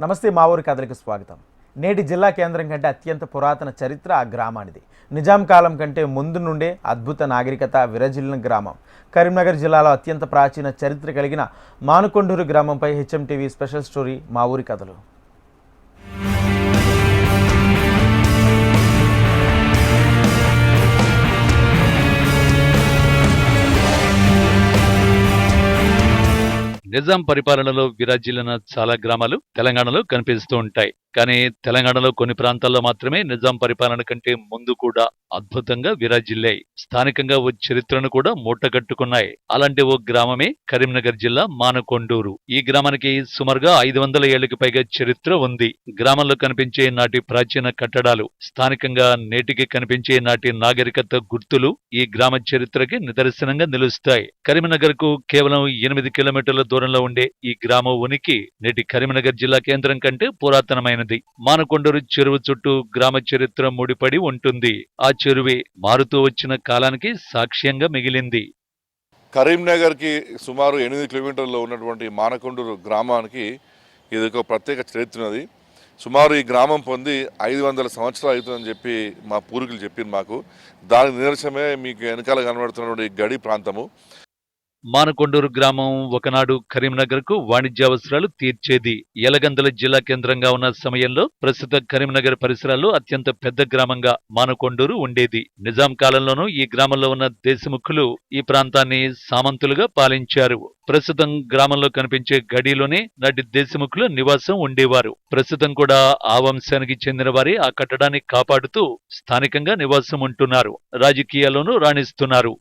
నమస్తే మా ఊరి కథలకు స్వాగతం. నేటి జిల్లా కేంద్రం కంటే అత్యంత పురాతన చరిత్ర ఆ గ్రామానిది. నిజాం కాలం కంటే ముందు నుండే అద్భుత నాగరికత విరజిల్లిన గ్రామం. కరీంనగర్ జిల్లాలో అత్యంత ప్రాచీన చరిత్ర కలిగిన మానుకొండూరు గ్రామంపై హెచ్ఎం టీవీ స్పెషల్ స్టోరీ మా ఊరి కథలు. నిజాం పరిపాలనలో విరాజిల్లిన చాలా గ్రామాలు తెలంగాణలో కనిపిస్తూ ఉంటాయి. కానీ తెలంగాణలో కొన్ని ప్రాంతాల్లో మాత్రమే నిజాం పరిపాలన కంటే ముందు కూడా అద్భుతంగా విరాజిల్లాయి స్థానికంగా ఓ చరిత్రను కూడా మూటగట్టుకున్నాయి. అలాంటి ఓ గ్రామమే కరీంనగర్ జిల్లా మానకొండూరు. ఈ గ్రామానికి సుమారుగా ఐదు వందల ఏళ్ళకు పైగా చరిత్ర ఉంది. గ్రామంలో కనిపించే నాటి ప్రాచీన కట్టడాలు స్థానికంగా నేటికి కనిపించే నాటి నాగరికత గుర్తులు ఈ గ్రామ చరిత్రకి నిదర్శనంగా నిలుస్తాయి. కరీంనగర్కు కేవలం ఎనిమిది కిలోమీటర్ల దూరంలో ఉండే ఈ గ్రామ ఉనికి నేటి కరీంనగర్ జిల్లా కేంద్రం కంటే పురాతనమైన ముఖ్యమైనది మానకొండూరు చెరువు చుట్టూ గ్రామ చరిత్ర ముడిపడి ఉంటుంది. ఆ చెరువే మారుతూ వచ్చిన కాలానికి సాక్ష్యంగా మిగిలింది. కరీంనగర్కి సుమారు ఎనిమిది కిలోమీటర్లో ఉన్నటువంటి మానకొండూరు గ్రామానికి ఇది ఒక ప్రత్యేక చరిత్ర ఉన్నది సుమారు ఈ గ్రామం పొంది ఐదు వందల సంవత్సరాలు అవుతుందని చెప్పి మా పూర్వీకులు చెప్పింది మాకు. దానికి నిదర్శనమే మీకు వెనకాల కనబడుతున్నటువంటి గడి ప్రాంతము. మానకొండూరు గ్రామం ఒకనాడు కరీంనగర్కు వాణిజ్య అవసరాలు తీర్చేది. ఎలగందల జిల్లా కేంద్రంగా ఉన్న సమయంలో ప్రస్తుత కరీంనగర్ పరిసరాల్లో అత్యంత పెద్ద గ్రామంగా మానకొండూరు ఉండేది. నిజాం కాలంలోనూ ఈ గ్రామంలో ఉన్న దేశముఖులు ఈ ప్రాంతాన్ని సామంతులుగా పాలించారు. ప్రస్తుతం గ్రామంలో కనిపించే గడిలోనే నాటి దేశముఖుల నివాసం ఉండేవారు. ప్రస్తుతం కూడా ఆ వంశానికి చెందిన వారే ఆ కట్టడాన్ని కాపాడుతూ స్థానికంగా నివాసం ఉంటున్నారు. రాజకీయాల్లోనూ రాణిస్తున్నారు.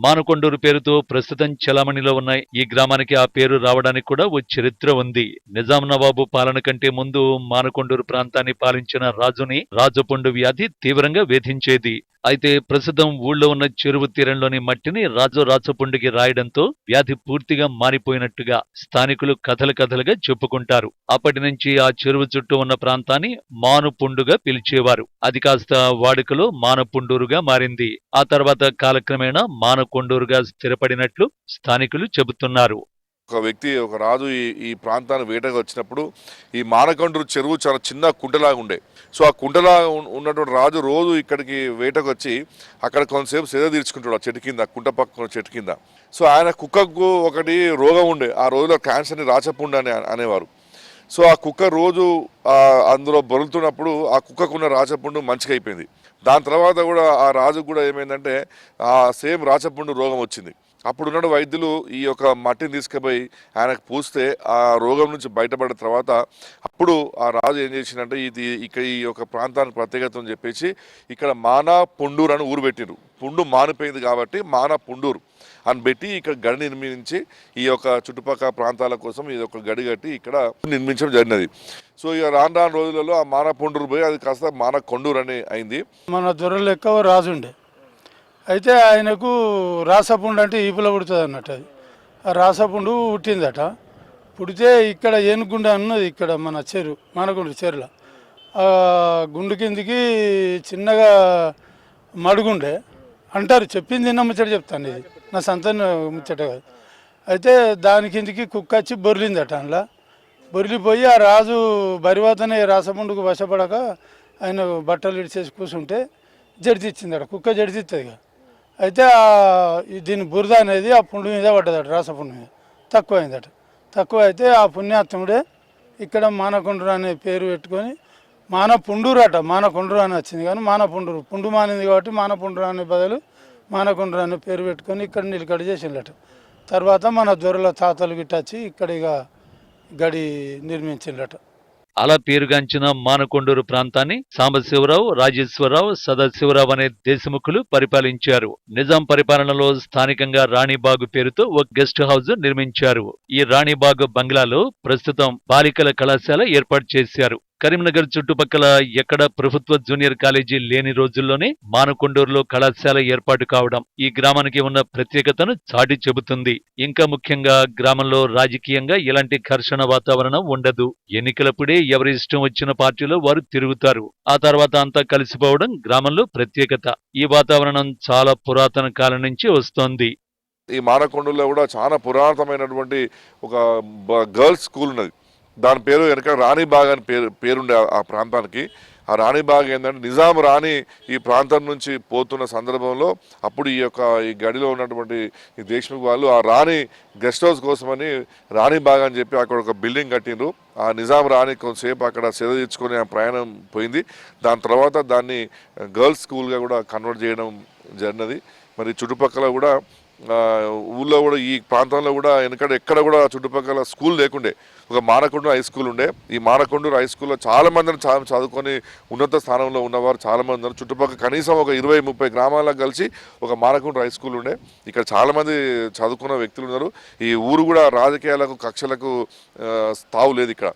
మానకొండూరు పేరుతో ప్రస్తుతం చలామణిలో ఉన్న ఈ గ్రామానికి ఆ పేరు రావడానికి కూడా ఓ చరిత్ర ఉంది. నిజాం నవాబు పాలన కంటే ముందు మానకొండూరు ప్రాంతాన్ని పాలించిన రాజుని రాజపుండు వ్యాధి తీవ్రంగా వేధించేది. అయితే ప్రస్తుతం ఊళ్ళో ఉన్న చెరువు తీరంలోని మట్టిని రాజు రాయడంతో వ్యాధి పూర్తిగా మారిపోయినట్టుగా స్థానికులు కథలు కథలుగా చెప్పుకుంటారు. అప్పటి నుంచి ఆ చెరువు చుట్టూ ఉన్న ప్రాంతాన్ని మానుపుండుగా పిలిచేవారు. అది కాస్త వాడుకలో మానపుండూరుగా మారింది. ఆ తర్వాత కాలక్రమేణా మానకొండూరుగా స్థిరపడినట్లు స్థానికులు చెబుతున్నారు. ఒక వ్యక్తి ఒక రాజు ఈ ఈ ప్రాంతాన్ని వేటకు వచ్చినప్పుడు ఈ మానకండ్రు చెరువు చాలా చిన్న కుంటలాగా ఉండే. సో ఆ కుంటలా ఉన్నటువంటి రాజు రోజు ఇక్కడికి వేటకు వచ్చి అక్కడ కొంతసేపు సేద తీర్చుకుంటాడు ఆ చెట్టు కింద కుంట పక్క చెట్టు కింద. సో ఆయన కుక్కకు ఒకటి రోగం ఉండే. ఆ రోజులో క్యాన్సర్ని రాచపుండు అని అనేవారు. సో ఆ కుక్క రోజు అందులో బొరులుతున్నప్పుడు ఆ కుక్కకున్న రాచపుండు మంచిగా అయిపోయింది. దాని తర్వాత కూడా ఆ రాజుకు కూడా ఏమైందంటే ఆ సేమ్ రాచపుండు రోగం వచ్చింది. అప్పుడు ఉన్న వైద్యులు ఈ యొక్క మట్టిని తీసుకుపోయి ఆయనకు పూస్తే ఆ రోగం నుంచి బయటపడిన తర్వాత అప్పుడు ఆ రాజు ఏం చేసిందంటే ఇది ఇక్కడ ఈ యొక్క ప్రాంతానికి ప్రత్యేకత అని చెప్పేసి ఇక్కడ మానా పుండూరు అని ఊరు పెట్టిరు. పుండు మానిపోయింది కాబట్టి మానా పుండూరు అని పెట్టి ఇక్కడ గడి నిర్మించి ఈ యొక్క చుట్టుపక్కల ప్రాంతాల కోసం ఇది ఒక గడి కట్టి ఇక్కడ నిర్మించడం జరిగినది. సో ఇక రాను రాను రోజులలో ఆ మానా పుండూరు పోయి అది కాస్త మాన కొండూరు అని అయింది. మన దొరలు లెక్క రాజుండే. రాజు ఉండే అయితే ఆయనకు రాసపుండు అంటే ఈపుల పుడుతుంది అన్నట్టు అది. ఆ రాసపుండు పుట్టిందట. పుడితే ఇక్కడ ఏనుగుండ అన్నది ఇక్కడ మన చెరు మనగుండు చెరుల. గుండు కిందికి చిన్నగా మడుగుండే. అంటారు చెప్పింది నిన్న ముచ్చట చెప్తాను ఇది. నా సంతాన ముచ్చట కాదు. అయితే దాని కిందికి కుక్క వచ్చి బొర్లిందట అందులో. బొర్లిపోయి ఆ రాజు బరివాతనే రాసపుండుకు వశపడక ఆయన బట్టలు ఇడిచేసి కూర్చుంటే జడితిచ్చిందట. కుక్క జడితిస్తుంది అయితే దీని బురద అనేది ఆ పుండు మీద పడ్డదట రాసపుండు మీద. తక్కువ తక్కువ అయితే ఆ పుణ్యాత్ముడే ఇక్కడ మానకొండూరు అనే పేరు పెట్టుకొని మానపుండూరు అట మానకొండూరు అని వచ్చింది. కానీ మానపుండూరు పుండు మానింది కాబట్టి మానపుండూరు అనే బదులు మానకొండూరు అనే పేరు పెట్టుకొని ఇక్కడ నిలకడ చేసిండట తర్వాత మన దొరల తాతలు గిట్టచ్చి ఇక్కడ ఇక గడి నిర్మించిండట అలా పేరుగాంచిన మానకొండూరు ప్రాంతాన్ని సాంబశివరావు రాజేశ్వరరావు సదాశివరావు అనే దేశముఖులు పరిపాలించారు. నిజాం పరిపాలనలో స్థానికంగా రాణిబాగు పేరుతో ఒక గెస్ట్ హౌస్ నిర్మించారు. ఈ రాణిబాగు బంగ్లాలో ప్రస్తుతం బాలికల కళాశాల ఏర్పాటు చేశారు. కరీంనగర్ చుట్టుపక్కల ఎక్కడ ప్రభుత్వ జూనియర్ కాలేజీ లేని రోజుల్లోనే మానకొండూరులో కళాశాల ఏర్పాటు కావడం ఈ గ్రామానికి ఉన్న ప్రత్యేకతను చాటి చెబుతుంది. ఇంకా ముఖ్యంగా గ్రామంలో రాజకీయంగా ఎలాంటి ఘర్షణ వాతావరణం ఉండదు. ఎన్నికలప్పుడే ఎవరి ఇష్టం వచ్చిన పార్టీలో వారు తిరుగుతారు. ఆ తర్వాత అంతా కలిసిపోవడం గ్రామంలో ప్రత్యేకత. ఈ వాతావరణం చాలా పురాతన కాలం నుంచి వస్తోంది. ఈ మానకొండలో కూడా చాలా పురాతనమైనటువంటి ఒక గర్ల్స్ స్కూల్ ఉన్నది. దాని పేరు వెనక రాణిబాగ్ అని పేరు పేరుండే ఆ- ప్రాంతానికి. ఆ రాణిబాగ్ ఏంటంటే నిజాం రాణి ఈ ప్రాంతం నుంచి పోతున్న సందర్భంలో అప్పుడు ఈ యొక్క ఈ గడిలో ఉన్నటువంటి ఈ దేశ్ముఖ్ వాళ్ళు ఆ రాణి గెస్ట్ హౌస్ కోసమని రాణిబాగ్ అని చెప్పి అక్కడ ఒక బిల్డింగ్ కట్టిండ్రు. ఆ నిజాం రాణి కొంతసేపు అక్కడ సేద తెచ్చుకొని ఆ ప్రయాణం పోయింది. దాని తర్వాత దాన్ని గర్ల్స్ స్కూల్గా కూడా కన్వర్ట్ చేయడం జరిగినది. మరి చుట్టుపక్కల కూడా ఊళ్ళో కూడా ఈ ప్రాంతంలో కూడా వెనకడ ఎక్కడ కూడా చుట్టుపక్కల స్కూల్ లేకుండే. ఒక మానకొండ హై స్కూల్ ఉండే. ఈ మానకొండూరు హై స్కూల్లో చాలా మందిని చా చదువుకొని ఉన్నత స్థానంలో ఉన్నవారు చాలా మంది ఉన్నారు. చుట్టుపక్కల కనీసం ఒక ఇరవై ముప్పై గ్రామాలకు కలిసి ఒక మారకొండూరు హై స్కూల్ ఉండే. ఇక్కడ చాలా మంది చదువుకున్న వ్యక్తులు ఉన్నారు. ఈ ఊరు కూడా రాజకీయాలకు కక్షలకు స్థావు తావు లేదు ఇక్కడ.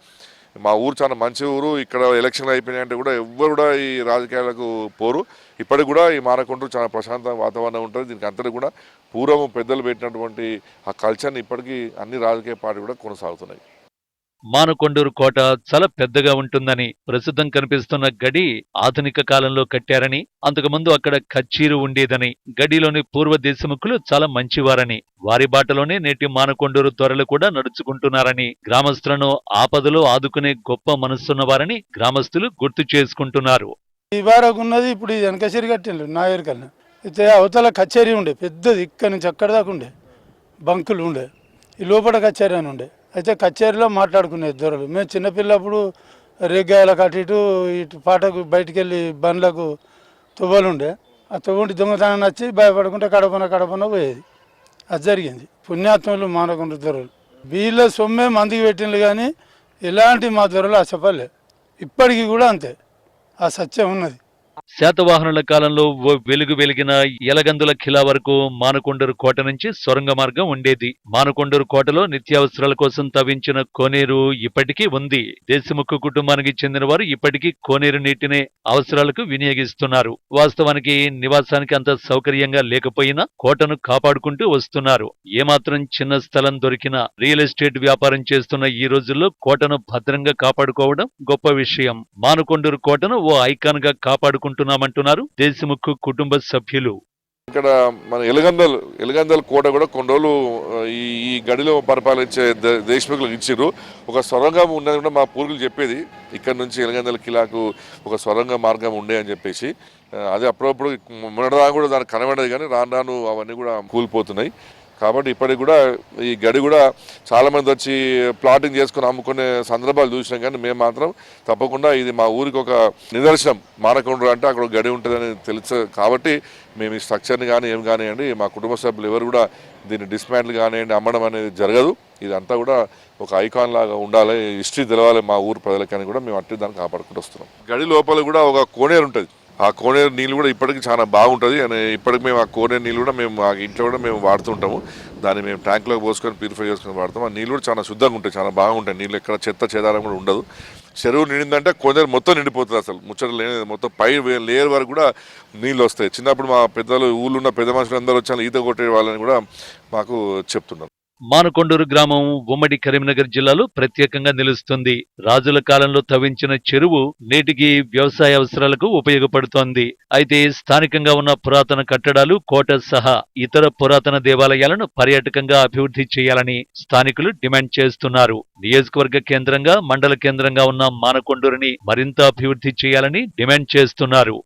మా ఊరు చాలా మంచి ఊరు. ఇక్కడ ఎలక్షన్లు అయిపోయినాయంటే కూడా ఎవ్వరు కూడా ఈ రాజకీయాలకు పోరు. ఇప్పటికి కూడా ఈ మారకుంటూ చాలా ప్రశాంత వాతావరణం ఉంటుంది. దీనికి అంతటి కూడా పూర్వం పెద్దలు పెట్టినటువంటి ఆ కల్చర్ని ఇప్పటికీ అన్ని రాజకీయ పార్టీలు కూడా కొనసాగుతున్నాయి. మానకొండూరు కోట చాలా పెద్దగా ఉంటుందని ప్రస్తుతం కనిపిస్తున్న గడి ఆధునిక కాలంలో కట్టారని అంతకుముందు అక్కడ కచ్చీరు ఉండేదని గడిలోని పూర్వ దేశముఖులు చాలా మంచివారని వారి బాటలోనే నేటి మానకొండూరు త్వరలు కూడా నడుచుకుంటున్నారని గ్రామస్తులను ఆపదలో ఆదుకునే గొప్ప మనస్సున్నవారని గ్రామస్తులు గుర్తు చేసుకుంటున్నారు. ఈ ఉన్నది ఇప్పుడు వెనకసిరి కట్టిండ్రు నా ఎరుకల్ని అయితే అవతల కచేరీ ఉండే పెద్దది ఇక్కడ నుంచి అక్కడ దాకా ఉండే బంకులు ఉండే ఈ లోపల కచేరీ అని ఉండే. అయితే కచేరీలో మాట్లాడుకునేది దొరలు మేము చిన్నపిల్లప్పుడు రేగాయలకు అటు ఇటు ఇటు పాటకు బయటికి వెళ్ళి బండ్లకు తువ్వలుండే. ఆ తువ్వుంటి దొంగతనం నచ్చి భయపడకుండా కడపన కడపన పోయేది. అది జరిగింది. పుణ్యాత్మలు మానకుండా దొరలు వీళ్ళ సొమ్మే మందికి పెట్టిండ్రు కానీ ఎలాంటి మా దొరలు అసపలే ఇప్పటికీ కూడా అంతే. ఆ సత్యం ఉన్నది. శాతవాహనుల కాలంలో ఓ వెలుగు వెలిగిన ఎలగందుల ఖిలా వరకు మానకొండూరు కోట నుంచి సొరంగ మార్గం ఉండేది. మానకొండూరు కోటలో నిత్యావసరాల కోసం తవ్వించిన కోనేరు ఇప్పటికీ ఉంది. దేశముఖ కుటుంబానికి చెందిన వారు ఇప్పటికీ కోనేరు నీటిని అవసరాలకు వినియోగిస్తున్నారు. వాస్తవానికి నివాసానికి అంత సౌకర్యంగా లేకపోయినా కోటను కాపాడుకుంటూ వస్తున్నారు. ఏమాత్రం చిన్న స్థలం దొరికినా రియల్ ఎస్టేట్ వ్యాపారం చేస్తున్న ఈ రోజుల్లో కోటను భద్రంగా కాపాడుకోవడం గొప్ప విషయం. మానకొండూరు కోటను ఓ ఐకాన్గా తీసుకుంటున్నామంటున్నారు దేశముఖ్ కుటుంబ సభ్యులు. ఇక్కడ మన ఎలగందల్ ఎలగందల్ కోట కూడా కొన్ని రోజులు ఈ గడిలో పరిపాలించే ద- దేశముఖులకు ఇచ్చిర్రు. ఒక సొరంగం ఉన్నది కూడా మా పూర్వీకులు చెప్పేది. ఇక్కడ నుంచి ఎలగందల కిలాకు ఒక సొరంగ మార్గం ఉండే అని చెప్పేసి. అదే అది అప్పుడప్పుడు మొన్నటిదా కూడా దానికి కనబడదు కానీ రాను రాను అవన్నీ కూడా కూలిపోతున్నాయి. కాబట్టి ఇప్పటికి కూడా ఈ గడి కూడా చాలామంది వచ్చి ప్లాటింగ్ చేసుకుని అమ్ముకునే సందర్భాలు చూసినాం కానీ మేము మాత్రం తప్పకుండా ఇది మా ఊరికి ఒక నిదర్శనం. మానకొండ అంటే అక్కడ ఒక గడి ఉంటుందని తెలుసు కాబట్టి మేము ఈ స్ట్రక్చర్ని కానీ ఏం కానివ్వండి మా కుటుంబ సభ్యులు ఎవరు కూడా దీన్ని డిస్మాంటిల్ కానివ్వండి అమ్మడం అనేది జరగదు. ఇదంతా కూడా ఒక ఐకాన్ లాగా ఉండాలి. హిస్టరీ తెలవాలి మా ఊరు ప్రజలకని కూడా మేము అట్టి దాన్ని కాపాడుకుంటూ వస్తున్నాం. గడి లోపల కూడా ఒక కోనేరు ఉంటుంది. ఆ కోనేరు నీళ్ళు కూడా ఇప్పటికి చాలా బాగుంటుంది. అని ఇప్పటికి మేము ఆ కోనేరు నీళ్ళు కూడా మేము మా ఇంట్లో కూడా మేము వాడుతుంటాము. దాన్ని మేము ట్యాంక్లోకి పోసుకొని ప్యూరిఫై చేసుకొని వాడతాం ఆ నీళ్ళు కూడా చాలా శుద్ధంగా ఉంటాయి చాలా బాగుంటాయి. నీళ్ళు ఎక్కడ చెత్త చెదారం కూడా ఉండదు. చెరువు నిండిందంటే కోనేరు మొత్తం నిండిపోతుంది అసలు. ముచ్చట లేని మొత్తం పై లేయర్ వరకు కూడా నీళ్ళు వస్తాయి. చిన్నప్పుడు మా పెద్దలు ఊళ్ళున్న ఉన్న పెద్ద మనుషులు అందరూ వచ్చి ఈత కొట్టే వాళ్ళని కూడా మాకు చెప్తున్నారు. మానకొండూరు గ్రామం ఉమ్మడి కరీంనగర్ జిల్లాలో ప్రత్యేకంగా నిలుస్తుంది. రాజుల కాలంలో తవ్వించిన చెరువు నేటికి వ్యవసాయ అవసరాలకు ఉపయోగపడుతోంది. అయితే స్థానికంగా ఉన్న పురాతన కట్టడాలు కోట సహా ఇతర పురాతన దేవాలయాలను పర్యాటకంగా అభివృద్ధి చేయాలని స్థానికులు డిమాండ్ చేస్తున్నారు. నియోజకవర్గ కేంద్రంగా మండల కేంద్రంగా ఉన్న మానకొండూరుని మరింత అభివృద్ధి చేయాలని డిమాండ్ చేస్తున్నారు.